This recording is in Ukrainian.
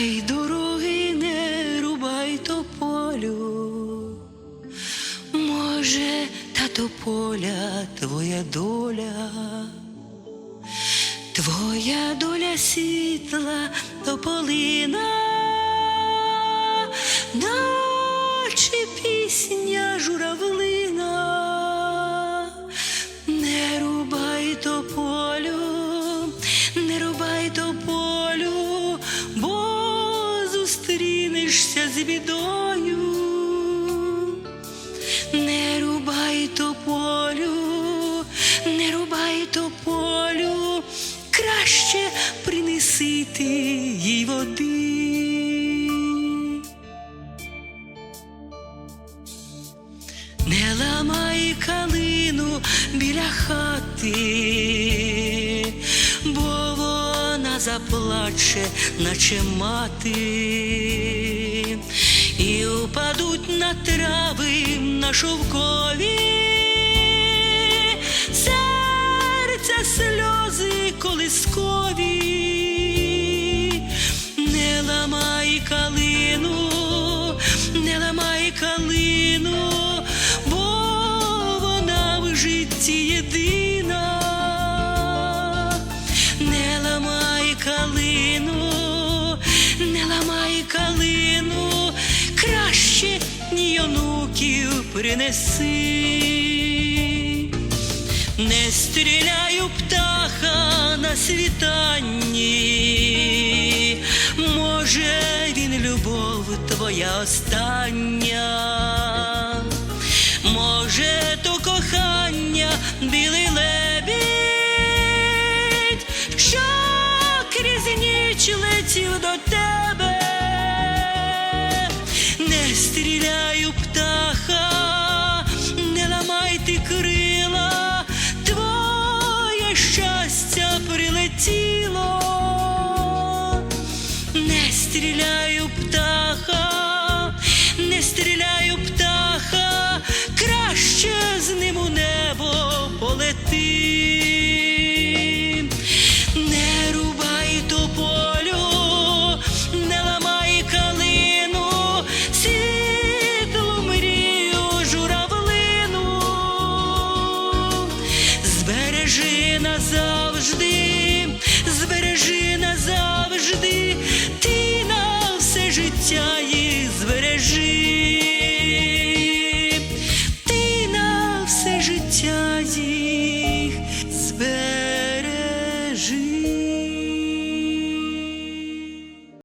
Край дороги не рубай тополю, може, та тополя твоя доля, твоя доля світла тополина, бідою. Не рубай тополю, не рубай тополю, краще принеси ти їй води. Не ламай калину біля хати, заплаче, наче мати, на трави на шовкові, серця сльози колискові, принеси. Не стріляю птаха на світанні, може він любов твоя остання, може то кохання білий лебідь, що крізь ніч летів до тебе, не стріляю птаха, тіло, не стріляю птаха, не стріляю птаха, краще з ним у небо полети, не рубай до полю, не ламай калину, світлу мрію журавлину, збережи назад. Завжди збережи назад.